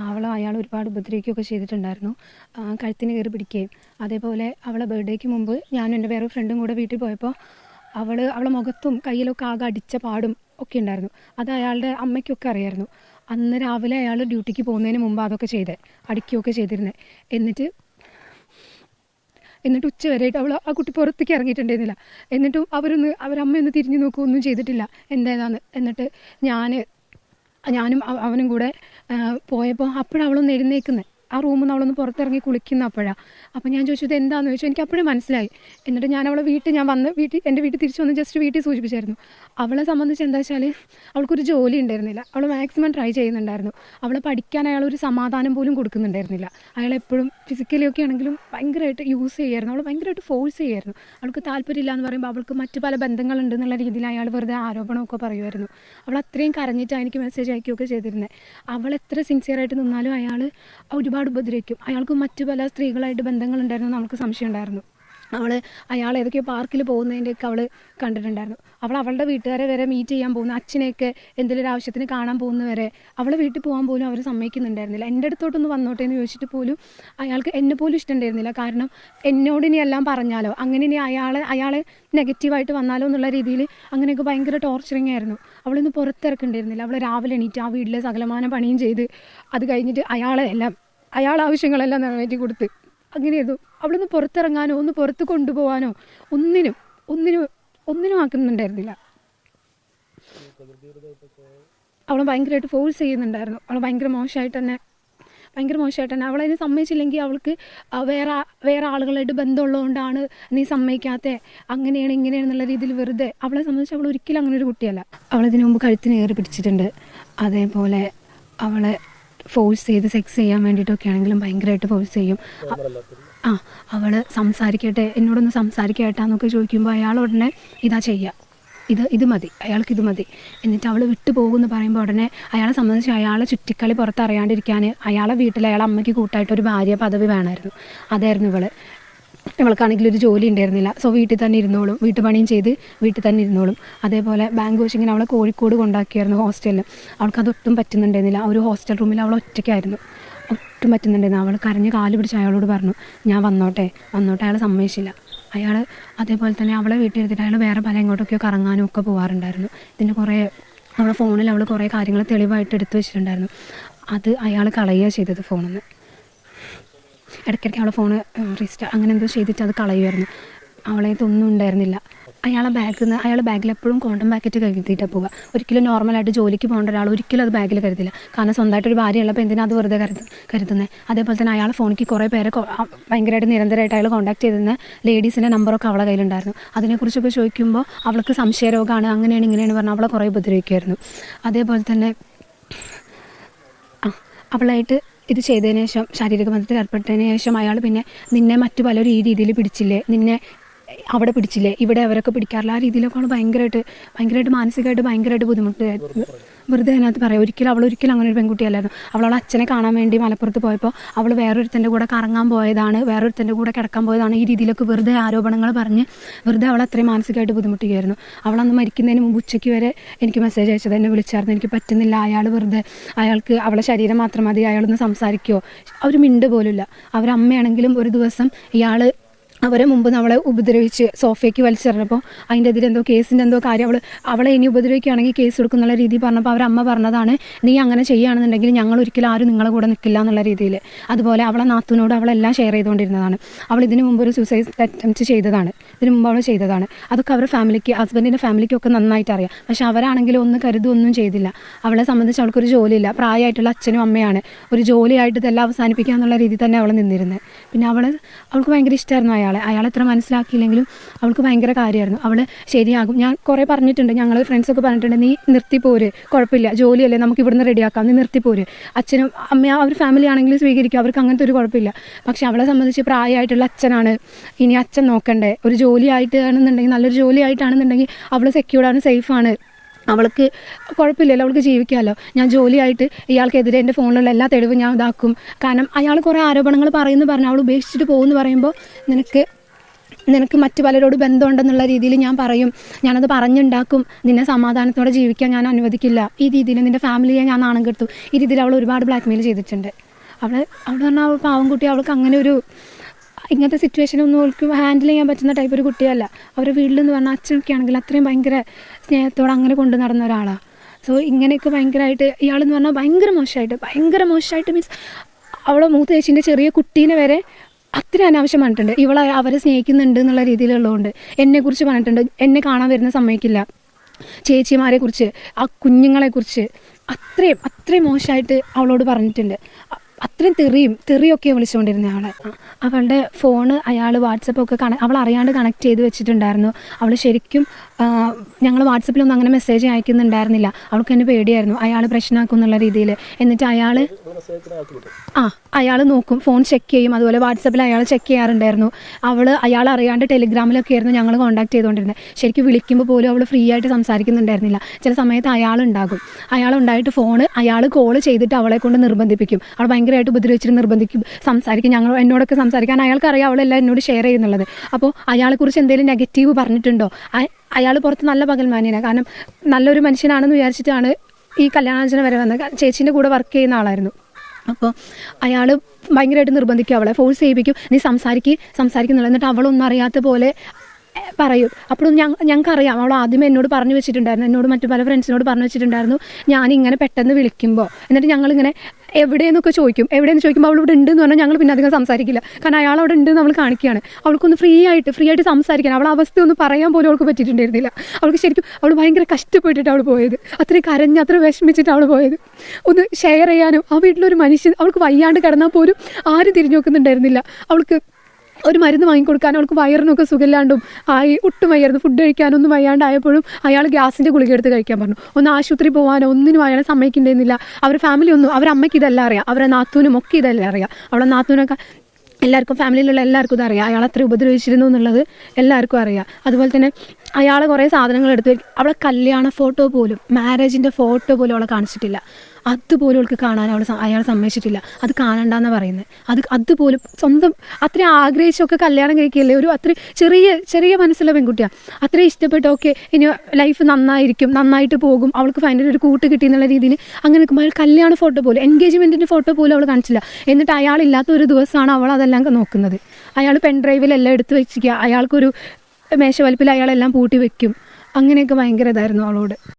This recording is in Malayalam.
അവളെ അയാൾ ഒരുപാട് ഉപദ്രവിക്കുകയൊക്കെ ചെയ്തിട്ടുണ്ടായിരുന്നു. കഴുത്തിന് കയറി പിടിക്കുകയും. അതേപോലെ അവളെ ബർത്ത്ഡേക്ക് മുമ്പ് ഞാനും എന്റെ വേറെ ഫ്രണ്ടും കൂടെ വീട്ടിൽ പോയപ്പോൾ അവൾ അവളെ മുഖത്തും കയ്യിലൊക്കെ ആകെ അടിച്ച പാടും ഒക്കെ ഉണ്ടായിരുന്നു. അത് അയാളുടെ അമ്മയ്ക്കൊക്കെ അറിയായിരുന്നു. അന്ന് രാവിലെ അയാൾ ഡ്യൂട്ടിക്ക് പോകുന്നതിന് മുമ്പ് അതൊക്കെ ചെയ്തേ അടിക്കുകയൊക്കെ ചെയ്തിരുന്നത് എന്നിട്ട് എന്നിട്ട് ഉച്ച വരെയായിട്ട് അവൾ ആ കുട്ടി പുറത്തേക്ക് ഇറങ്ങിയിട്ടുണ്ടായിരുന്നില്ല. എന്നിട്ടും അവരൊന്ന് അവരമ്മയൊന്ന് തിരിഞ്ഞു നോക്കുകയൊന്നും ചെയ്തിട്ടില്ല. എന്തായതാന്ന്. എന്നിട്ട് ഞാൻ ഞാനും അവ- അവനും കൂടെ പോയപ്പോൾ അപ്പോഴവളൊന്ന് എഴുന്നേക്കുന്നത് ആ റൂമിൽ നിന്ന് അവളൊന്ന് പുറത്തിറങ്ങി കുളിക്കുന്ന അപ്പോഴാണ് അപ്പോൾ ഞാൻ ചോദിച്ചു ഇത് എന്താണെന്ന് ചോദിച്ചു എനിക്ക് അപ്പോഴേ മനസ്സിലായി. എന്നിട്ട് ഞാൻ അവളെ വീട്ടിൽ ഞാൻ വന്ന് വീട്ടിൽ എന്റെ വീട്ടിൽ തിരിച്ചു വന്ന് ജസ്റ്റ് വീട്ടിൽ സൂചിപ്പിച്ചായിരുന്നു. അവളെ സംബന്ധിച്ച് എന്താ വെച്ചാൽ അവൾക്കൊരു ജോലി ഉണ്ടായിരുന്നില്ല. അവൾ മാക്സിമം ട്രൈ ചെയ്യുന്നുണ്ടായിരുന്നു. അവളെ പഠിക്കാൻ അയാൾ ഒരു സമാധാനം പോലും കൊടുക്കുന്നുണ്ടായിരുന്നില്ല. അയാൾ എപ്പോഴും ഫിസിക്കലി ഒക്കെ ആണെങ്കിലും ഭയങ്കരമായിട്ട് യൂസ് ചെയ്യായിരുന്നു. അവൾ ഭയങ്കരമായിട്ട് ഫോഴ്സ് ചെയ്യായിരുന്നു. അവൾക്ക് താല്പര്യമില്ല എന്ന് പറയുമ്പോൾ അവൾക്ക് മറ്റു പല ബന്ധങ്ങളുണ്ട് എന്നുള്ള രീതിയിൽ അയാൾ വെറുതെ ആരോപണമൊക്കെ പറയുമായിരുന്നു. അവൾ അത്രയും കരഞ്ഞിട്ടാണ് എനിക്ക് മെസ്സേജ് അയക്കുകയൊക്കെ ചെയ്തിരുന്നത് അവൾ എത്ര സിൻസിയറായിട്ട് നിന്നാലും അയാൾ ഒരുപാട് ഉപദ്രവിക്കും. അയാൾക്ക് മറ്റു പല സ്ത്രീകളായിട്ട് ബന്ധങ്ങളുണ്ടായിരുന്നു നമുക്ക് സംശയം ഉണ്ടായിരുന്നു. അവൾ അയാൾ ഏതൊക്കെയോ പാർക്കിൽ പോകുന്നതിന്റെയൊക്കെ അവൾ കണ്ടിട്ടുണ്ടായിരുന്നു. അവൾ അവളുടെ വീട്ടുകാരെ വരെ മീറ്റ് ചെയ്യാൻ പോകുന്ന അച്ഛനെയൊക്കെ എന്തെങ്കിലും ഒരു ആവശ്യത്തിന് കാണാൻ പോകുന്നവരെ അവളെ വീട്ടിൽ പോകാൻ പോലും അവർ സമ്മതിക്കുന്നുണ്ടായിരുന്നില്ല. എന്റെ അടുത്തോട്ടൊന്ന് വന്നോട്ടെ എന്ന് ചോദിച്ചിട്ട് പോലും അയാൾക്ക് എന്നെ പോലും ഇഷ്ടമുണ്ടായിരുന്നില്ല. കാരണം എന്നോട് ഇനി എല്ലാം പറഞ്ഞാലോ അങ്ങനെ ഇനി അയാളെ അയാളെ നെഗറ്റീവായിട്ട് വന്നാലോ എന്നുള്ള രീതിയിൽ അങ്ങനെയൊക്കെ ഭയങ്കര ടോർച്ചറിങ് ആയിരുന്നു. അവളൊന്ന് പുറത്തിറക്കുന്നുണ്ടായിരുന്നില്ല അവൾ രാവിലെ എണീറ്റ് ആ വീട്ടിലെ സകലമാന പണിയും ചെയ്ത് അത് കഴിഞ്ഞിട്ട് അയാളെ എല്ലാം അയാളെ ആവശ്യങ്ങളെല്ലാം നിറവേറ്റി കൊടുത്ത്. അങ്ങനെ ചെയ്തു അവിടെ നിന്ന് പുറത്തിറങ്ങാനോ ഒന്ന് പുറത്ത് കൊണ്ടുപോകാനോ ഒന്നിനും ഒന്നിനും ഒന്നിനും ആക്കുന്നുണ്ടായിരുന്നില്ല. അവളെ ഭയങ്കരമായിട്ട് ഫോഴ്സ് ചെയ്യുന്നുണ്ടായിരുന്നു. അവൾ ഭയങ്കര മോശമായിട്ട് തന്നെ ഭയങ്കര മോശമായിട്ട് തന്നെ. അവളതിനെ സമ്മതിച്ചില്ലെങ്കിൽ അവൾക്ക് വേറെ വേറെ ആളുകളായിട്ട് ബന്ധമുള്ളതുകൊണ്ടാണ് നീ സമ്മതിക്കാത്ത അങ്ങനെയാണ് ഇങ്ങനെയാണെന്നുള്ള രീതിയിൽ വെറുതെ അവളെ സംബന്ധിച്ച് അവൾ ഒരിക്കലും അങ്ങനെ ഒരു കുട്ടിയല്ല. അവളിതിനു മുമ്പ് കഴുത്തിന് കയറി പിടിച്ചിട്ടുണ്ട്. അതേപോലെ അവളെ ഫോഴ്സ് ചെയ്ത് സെക്സ് ചെയ്യാൻ വേണ്ടിയിട്ടൊക്കെ ആണെങ്കിലും ഭയങ്കരമായിട്ട് ഫോഴ്സ് ചെയ്യും. ആ അവൾ സംസാരിക്കട്ടെ എന്നോടൊന്ന് സംസാരിക്കട്ടെന്നൊക്കെ ചോദിക്കുമ്പോൾ അയാൾ ഉടനെ ഇതാ ചെയ്യുക ഇത് ഇത് മതി അയാൾക്ക് ഇത് മതി. എന്നിട്ട് അവൾ വിട്ടു പോകുമെന്ന് പറയുമ്പോൾ ഉടനെ അയാളെ സംബന്ധിച്ച് അയാളെ ചുറ്റിക്കളി പുറത്തറിയാണ്ടിരിക്കാൻ അയാളെ വീട്ടിൽ അയാളെ അമ്മയ്ക്ക് കൂട്ടായിട്ട് ഒരു ഭാര്യ പദവി വേണമായിരുന്നു. അതായിരുന്നു ഇവൾ. ഇവൾക്കാണെങ്കിൽ ഒരു ജോലി ഉണ്ടായിരുന്നില്ല. സോ വീട്ടിൽ തന്നെ ഇരുന്നോളും. വീട്ടുപണിയും ചെയ്ത് വീട്ടിൽ തന്നെ ഇരുന്നോളും. അതേപോലെ ബാങ്ക് കോച്ചിങ്ങിന് അവളെ കോഴിക്കോട് കൊണ്ടാക്കിയായിരുന്നു ഹോസ്റ്റലിൽ അവൾക്ക് അതൊട്ടും പറ്റുന്നുണ്ടായിരുന്നില്ല. ആ ഒരു ഹോസ്റ്റൽ റൂമിൽ അവൾ ഒറ്റയ്ക്കായിരുന്നു. ഒട്ടും പറ്റുന്നുണ്ടായിരുന്നു അവൾ കരഞ്ഞ് കാൽ പിടിച്ച് അയാളോട് പറഞ്ഞു ഞാൻ വന്നോട്ടെ. വന്നോട്ടെ. അയാൾ സമ്മതിച്ചില്ല. അയാൾ അതേപോലെ തന്നെ അവളെ വീട്ടിൽ എടുത്തിട്ട് അയാൾ വേറെ പല എങ്ങോട്ടൊക്കെയോ കറങ്ങാനും ഒക്കെ പോകാറുണ്ടായിരുന്നു ഇതിന്റെ കുറേ അവളെ ഫോണിൽ അവൾ കുറേ കാര്യങ്ങൾ തെളിവായിട്ട് എടുത്തു വെച്ചിട്ടുണ്ടായിരുന്നു. അത് അയാൾ കളയുക ചെയ്തത് ഫോണിൽ നിന്ന്. ഇടയ്ക്കിടയ്ക്ക് അവളെ ഫോണ് റീസ്റ്റാർ അങ്ങനെ എന്തോ ചെയ്തിട്ട് അത് കളയുമായിരുന്നു അവളെ ഇതൊന്നും ഉണ്ടായിരുന്നില്ല. അയാളെ ബാഗിൽ നിന്ന് അയാൾ ബാഗിൽ എപ്പോഴും കോണ്ടം പാക്കറ്റ് കരുതിയിട്ടാണ് പോവുക. ഒരിക്കലും നോർമലായിട്ട് ജോലിക്ക് പോകേണ്ട ഒരാൾ ഒരിക്കലും അത് ബാഗിൽ കരുതില്ല. കാരണം സ്വന്തമായിട്ട് ഒരു ഭാര്യ ഉള്ളപ്പോൾ എന്തിനാ അത് വെറുതെ കരുത് കരുതുന്നത് അതേപോലെ തന്നെ അയാളെ ഫോണിക്ക് കുറേ പേരെ ഭയങ്കരമായിട്ട് നിരന്തരമായിട്ട് അയാൾ കോൺടാക്ട് ചെയ്തിരുന്ന ലേഡീസിന്റെ നമ്പറൊക്കെ അവളെ കയ്യിലുണ്ടായിരുന്നു. അതിനെക്കുറിച്ചൊക്കെ ചോദിക്കുമ്പോൾ അവൾക്ക് സംശയരോഗമാണ് അങ്ങനെയാണ് ഇങ്ങനെയാണ് പറഞ്ഞാൽ അവളെ കുറേ ഉപദ്രവിക്കുമായിരുന്നു അതേപോലെ തന്നെ അവളായിട്ട് ഇത് ചെയ്തതിന് ശേഷം ശാരീരിക ബന്ധത്തിൽ ഏർപ്പെട്ടതിന് ശേഷം അയാൾ പിന്നെ നിന്നെ മറ്റു പല രീതിയിൽ പിടിച്ചില്ലേ? നിന്നെ അവിടെ പിടിച്ചില്ലേ? ഇവിടെ അവരൊക്കെ പിടിക്കാറില്ല. ആ രീതിയിലൊക്കെ അവൾ ഭയങ്കരമായിട്ട് ഭയങ്കരമായിട്ട് മാനസികമായിട്ട് ഭയങ്കരമായിട്ട് ബുദ്ധിമുട്ടായിരുന്നു വെറുതെ അതിനകത്ത് പറയാം. ഒരിക്കലും അവൾ ഒരിക്കലും അങ്ങനെ ഒരു പെൺകുട്ടിയല്ലായിരുന്നു. അവൾ അവളെ അച്ഛനെ കാണാൻ വേണ്ടി മലപ്പുറത്ത് പോയപ്പോൾ അവൾ വേറൊരുത്തന്റെ കൂടെ കറങ്ങാൻ പോയതാണ് വേറൊരുത്തന്റെ കൂടെ കിടക്കാൻ പോയതാണ്. ഈ രീതിയിലൊക്കെ വെറുതെ ആരോപണങ്ങൾ പറഞ്ഞ് വെറുതെ അവൾ അത്രയും മാനസികമായിട്ട് ബുദ്ധിമുട്ടുകയായിരുന്നു അവളന്ന് മരിക്കുന്നതിന് മുമ്പ് ഉച്ചയ്ക്ക് വരെ എനിക്ക് മെസ്സേജ് അയച്ചത് എന്നെ വിളിച്ചായിരുന്നു. എനിക്ക് പറ്റുന്നില്ല. അയാൾ വെറുതെ അയാൾക്ക് അവളെ ശരീരം മാത്രം മതി. അയാളൊന്ന് സംസാരിക്കുമോ അവർ മിണ്ട് പോലുമില്ല. അവരമ്മയാണെങ്കിലും ഒരു ദിവസം ഇയാൾ അവരെ മുമ്പ് നമ്മളെ ഉപദ്രവിച്ച് സോഫയ്ക്ക് വലിച്ചെറിഞ്ഞപ്പോൾ അതിന്റെ എതിരെ എന്തോ കേസിന്റെ എന്തോ കാര്യം അവൾ അവളെ ഇനി ഉപദ്രവിക്കുകയാണെങ്കിൽ കേസ് കൊടുക്കുന്നുള്ള രീതി പറഞ്ഞപ്പോൾ അവരമ്മ പറഞ്ഞതാണ് നീ അങ്ങനെ ചെയ്യുകയാണെന്നുണ്ടെങ്കിൽ ഞങ്ങൾ ഒരിക്കലും ആരും നിങ്ങളെ കൂടെ നിൽക്കില്ല എന്നുള്ള രീതിയിൽ. അതുപോലെ അവളെ നാത്തുനോട് അവളെല്ലാം ഷെയർ ചെയ്തുകൊണ്ടിരുന്നതാണ്. അവൾ ഇതിനു മുമ്പ് ഒരു സൂസൈഡ് അറ്റംപ്റ്റ് ചെയ്തതാണ്. ഇതിനു മുമ്പ് അവൾ ചെയ്തതാണ്. അതൊക്കെ അവരുടെ ഫാമിലിക്ക് ഹസ്ബൻഡിന്റെ ഫാമിലിക്കൊക്കെ നന്നായിട്ട് അറിയാം. പക്ഷെ അവരാണെങ്കിൽ ഒന്നും കരുതൊന്നും ചെയ്തില്ല. അവളെ സംബന്ധിച്ച് അവൾക്കൊരു ജോലിയില്ല. പ്രായമായിട്ടുള്ള അച്ഛനും അമ്മയാണ്. ഒരു ജോലിയായിട്ട് ഇതെല്ലാം അവസാനിപ്പിക്കുക എന്നുള്ള രീതിയിൽ തന്നെ അവൾ നിന്നിരുന്നത്. പിന്നെ അവൾ അവൾക്ക് ഭയങ്കര ഇഷ്ടമായിരുന്നു അയാളെ അയാൾ എത്ര മനസ്സിലാക്കിയില്ലെങ്കിലും അവൾക്ക് ഭയങ്കര കാര്യമായിരുന്നു. അവൾ ശരിയാകും. ഞാൻ കുറേ പറഞ്ഞിട്ടുണ്ട്. ഞങ്ങൾ ഫ്രണ്ട്സൊക്കെ പറഞ്ഞിട്ടുണ്ട് നീ നിർത്തി പോര്. കുഴപ്പമില്ല. ജോലിയല്ലേ നമുക്ക് ഇവിടുന്ന് റെഡിയാക്കാം നീ നിർത്തി പോര്. അച്ഛനും അമ്മ ഒരു ഫാമിലി ആണെങ്കിലും സ്വീകരിക്കും. അവർക്ക് അങ്ങനത്തെ ഒരു കുഴപ്പമില്ല. പക്ഷേ അവളെ സംബന്ധിച്ച് പ്രായമായിട്ടുള്ള അച്ഛനാണ്. ഇനി അച്ഛൻ നോക്കണ്ടേ. ഒരു ജോലിയായിട്ട് ആണെന്നുണ്ടെങ്കിൽ നല്ലൊരു ജോലിയായിട്ടാണെന്നുണ്ടെങ്കിൽ അവൾ സെക്യൂർഡാണ് സേഫാണ് അവൾക്ക് കുഴപ്പമില്ലല്ലോ അവൾക്ക് ജീവിക്കാമല്ലോ ഞാൻ ജോലിയായിട്ട് ഇയാൾക്കെതിരെ എന്റെ ഫോണിലുള്ള എല്ലാ തെളിവും ഞാൻ ഇതാക്കും. കാരണം അയാൾ കുറേ ആരോപണങ്ങൾ പറയുന്നു പറഞ്ഞു. അവൾ ഉപേക്ഷിച്ചിട്ട് പോകുമെന്ന് പറയുമ്പോൾ നിനക്ക് നിനക്ക് മറ്റു പലരോട് ബന്ധമുണ്ടെന്നുള്ള രീതിയിൽ ഞാൻ പറയും. ഞാനത് പറഞ്ഞുണ്ടാക്കും. നിന്നെ സമാധാനത്തോടെ ജീവിക്കാൻ ഞാൻ അനുവദിക്കില്ല. ഈ രീതിയിൽ നിന്റെ ഫാമിലിയെ ഞാൻ നാണം കെടുത്തു. ഈ രീതിയിൽ അവൾ ഒരുപാട് ബ്ലാക്ക്മെയിൽ ചെയ്തിട്ടുണ്ട്. അവൾ അവൾ പറഞ്ഞാൽ അവൾ പാവം കുട്ടി. അവൾക്ക് അങ്ങനെ ഒരു ഇങ്ങനത്തെ സിറ്റുവേഷനൊന്നും അവൾക്ക് ഹാൻഡിൽ ചെയ്യാൻ പറ്റുന്ന ടൈപ്പ് ഒരു കുട്ടിയല്ല. അവരുടെ വീട്ടിൽ എന്ന് പറഞ്ഞാൽ അച്ഛനൊക്കെ ആണെങ്കിൽ അത്രയും ഭയങ്കര സ്നേഹത്തോടെ അങ്ങനെ കൊണ്ടു നടന്ന ഒരാളാണ് സോ ഇങ്ങനെയൊക്കെ ഭയങ്കരമായിട്ട് ഇയാളെന്ന് പറഞ്ഞാൽ ഭയങ്കര മോശമായിട്ട് ഭയങ്കര മോശമായിട്ട് മീൻസ് അവളെ മൂത്ത ചേച്ചീന്റെ ചെറിയ കുട്ടീനെ വരെ അത്ര അനാവശ്യം പറഞ്ഞിട്ടുണ്ട്. ഇവളെ അവരെ സ്നേഹിക്കുന്നുണ്ട് എന്നുള്ള രീതിയിലുള്ളതുകൊണ്ട് എന്നെക്കുറിച്ച് പറഞ്ഞിട്ടുണ്ട്. എന്നെ കാണാൻ വരുന്ന സമയക്കില്ല. ചേച്ചിമാരെ കുറിച്ച് ആ കുഞ്ഞുങ്ങളെക്കുറിച്ച് അത്രയും അത്രയും മോശമായിട്ട് അവളോട് പറഞ്ഞിട്ടുണ്ട്. അത്രയും തെറിയും തെറിയൊക്കെ വിളിച്ചുകൊണ്ടിരുന്ന അവളെ അവളുടെ ഫോണ് അയാൾ വാട്സപ്പൊക്കെ കണ അവൾ അറിയാണ്ട് കണക്ട് ചെയ്ത് വെച്ചിട്ടുണ്ടായിരുന്നു. അവൾ ശരിക്കും ഞങ്ങൾ വാട്സപ്പിലൊന്നും അങ്ങനെ മെസ്സേജ് അയക്കുന്നുണ്ടായിരുന്നില്ല. അവൾക്ക് എന്നെ പേടിയായിരുന്നു അയാൾ പ്രശ്നമാക്കും എന്നുള്ള രീതിയിൽ എന്നിട്ട് അയാൾ ആ അയാൾ നോക്കും ഫോൺ ചെക്ക് ചെയ്യും. അതുപോലെ വാട്സപ്പിൽ അയാൾ ചെക്ക് ചെയ്യാറുണ്ടായിരുന്നു. അവൾ അയാൾ അറിയാണ്ട് ടെലിഗ്രാമിലൊക്കെ ആയിരുന്നു ഞങ്ങൾ കോൺടാക്ട് ചെയ്തുകൊണ്ടിരുന്നത്. ശരിക്കും വിളിക്കുമ്പോൾ പോലും അവൾ ഫ്രീ ആയിട്ട് സംസാരിക്കുന്നുണ്ടായിരുന്നില്ല. ചില സമയത്ത് അയാളുണ്ടാകും. അയാളുണ്ടായിട്ട് ഫോണ് അയാൾ കോൾ ചെയ്തിട്ട് അവളെ കൊണ്ട് നിർബന്ധിപ്പിക്കും. അവൾ ഭയങ്കരമായിട്ട് ഉപദ്രവിച്ചിട്ട് നിർബന്ധിക്കും. സംസാരിക്കും. ഞങ്ങൾ എന്നോടൊക്കെ സംസാരിക്കാൻ അയാൾക്ക് അറിയാം അവളെല്ലാം എന്നോട് ഷെയർ ചെയ്യുന്നുള്ളത്. അപ്പോൾ അയാളെക്കുറിച്ച് എന്തെങ്കിലും നെഗറ്റീവ് പറഞ്ഞിട്ടുണ്ടോ? അയാൾ പുറത്ത് നല്ല പകൽമാനിയാണ് കാരണം നല്ലൊരു മനുഷ്യനാണെന്ന് വിചാരിച്ചിട്ടാണ് ഈ കല്യാണാഞ്ചന വരെ വന്നത്. ചേച്ചീന്റെ കൂടെ വർക്ക് ചെയ്യുന്ന ആളായിരുന്നു. അപ്പോൾ അയാൾ ഭയങ്കരമായിട്ട് നിർബന്ധിക്കും അവളെ. ഫോഴ്സ് ചെയ്യിപ്പിക്കും. നീ സംസാരിക്കുക സംസാരിക്കുന്നുള്ളൂ എന്നിട്ട് അവളൊന്നും അറിയാത്ത പോലെ പറയും. അപ്പോൾ ഞങ്ങൾ ഞങ്ങൾക്കറിയാം അവൾ ആദ്യമേ എന്നോട് പറഞ്ഞു വെച്ചിട്ടുണ്ടായിരുന്നു. എന്നോട് മറ്റു പല ഫ്രണ്ട്സിനോട് പറഞ്ഞു വെച്ചിട്ടുണ്ടായിരുന്നു. ഞാനിങ്ങനെ പെട്ടെന്ന് വിളിക്കുമ്പോൾ എന്നിട്ട് ഞങ്ങളിങ്ങനെ എവിടെയെന്നൊക്കെ ചോദിക്കും. എവിടെയെന്ന് ചോദിക്കുമ്പോൾ അവൾ ഇവിടെ ഉണ്ട് എന്ന് പറഞ്ഞാൽ ഞങ്ങൾ പിന്നെ അധികം സംസാരിക്കില്ല. കാരണം അയാൾ അവിടെ ഉണ്ട് എന്ന് അവൾ കാണിക്കുകയാണ്. അവൾക്കൊന്ന് ഫ്രീ ആയിട്ട് ഫ്രീ ആയിട്ട് സംസാരിക്കാൻ. അവളെ അവസ്ഥ ഒന്ന് പറയാൻ പോലും അവൾക്ക് പറ്റിയിട്ടുണ്ടായിരുന്നില്ല. അവൾക്ക് ശരിക്കും അവൾ ഭയങ്കര കഷ്ടപ്പെട്ടിട്ട് അവൾ പോയത്. അത്രയും കരഞ്ഞ് അത്ര വിഷമിച്ചിട്ട് അവൾ പോയത്. ഒന്ന് ഷെയർ ചെയ്യാനും ആ വീട്ടിലൊരു മനുഷ്യൻ അവൾക്ക് വയ്യാണ്ട് കിടന്നാൽ പോലും ആരും തിരിഞ്ഞു നോക്കുന്നുണ്ടായിരുന്നില്ല. അവൾക്ക് ഒരു മരുന്ന് വാങ്ങിക്കൊടുക്കാനും അവൾക്ക് വയറിനൊക്കെ സുഖമില്ലാണ്ടും ആയി ഒട്ടും വയ്യായിരുന്നു. ഫുഡ് കഴിക്കാനൊന്നും വയ്യാണ്ടായപ്പോഴും അയാൾ ഗ്യാസിന്റെ ഗുളിക എടുത്ത് കഴിക്കാൻ പറഞ്ഞു. ഒന്ന് ആശുപത്രി പോകാനോ ഒന്നിനും അയാളെ സമ്മതിക്കേണ്ടിയിരുന്നില്ല. അവർ ഫാമിലി ഒന്നും അവരമ്മയ്ക്ക് ഇതെല്ലാം അറിയാം. അവരെ നാത്തൂനും ഒക്കെ ഇതെല്ലാം അറിയാം. അവളെ നാത്തൂനൊക്കെ എല്ലാവർക്കും ഫാമിലിയിലുള്ള എല്ലാവർക്കും ഇതറിയാം. അയാൾ അത്ര ഉപദ്രവിച്ചിരുന്നു എന്നുള്ളത് എല്ലാവർക്കും അറിയാം. അതുപോലെ തന്നെ അയാൾ കുറേ സാധനങ്ങൾ എടുത്ത് അവളെ കല്യാണ ഫോട്ടോ പോലും മാരേജിന്റെ ഫോട്ടോ പോലും അവളെ കാണിച്ചിട്ടില്ല. അതുപോലും അവൾക്ക് കാണാൻ അവൾ അയാൾ സമ്മതിച്ചിട്ടില്ല. അത് കാണണ്ടെന്നാണ് പറയുന്നത് അത് അതുപോലും സ്വന്തം അത്ര ആഗ്രഹിച്ചൊക്കെ കല്യാണം കഴിക്കുകയല്ലേ? ഒരു അത്ര ചെറിയ ചെറിയ മനസ്സുള്ള പെൺകുട്ടിയാണ് അത്ര ഇഷ്ടപ്പെട്ട ഓക്കെ ഇനി ലൈഫ് നന്നായിരിക്കും നന്നായിട്ട് പോകും. അവൾക്ക് ഫൈനലി ഒരു കൂട്ട് കിട്ടി എന്നുള്ള രീതിയിൽ അങ്ങനെ നിൽക്കുമ്പോൾ അയാൾ കല്യാണ ഫോട്ടോ പോലും എൻഗേജ്മെന്റിന്റെ ഫോട്ടോ പോലും അവൾ കാണിച്ചില്ല. എന്നിട്ട് അയാളില്ലാത്ത ഒരു ദിവസമാണ് അവൾ അതെല്ലാം നോക്കുന്നത്. അയാൾ പെൺഡ്രൈവിലെല്ലാം എടുത്ത് വെച്ചിരിക്കുക. അയാൾക്കൊരു മേശവലിപ്പിൽ അയാളെല്ലാം പൂട്ടി വെക്കും. അങ്ങനെയൊക്കെ ഭയങ്കര ഇതായിരുന്നു അവളോട്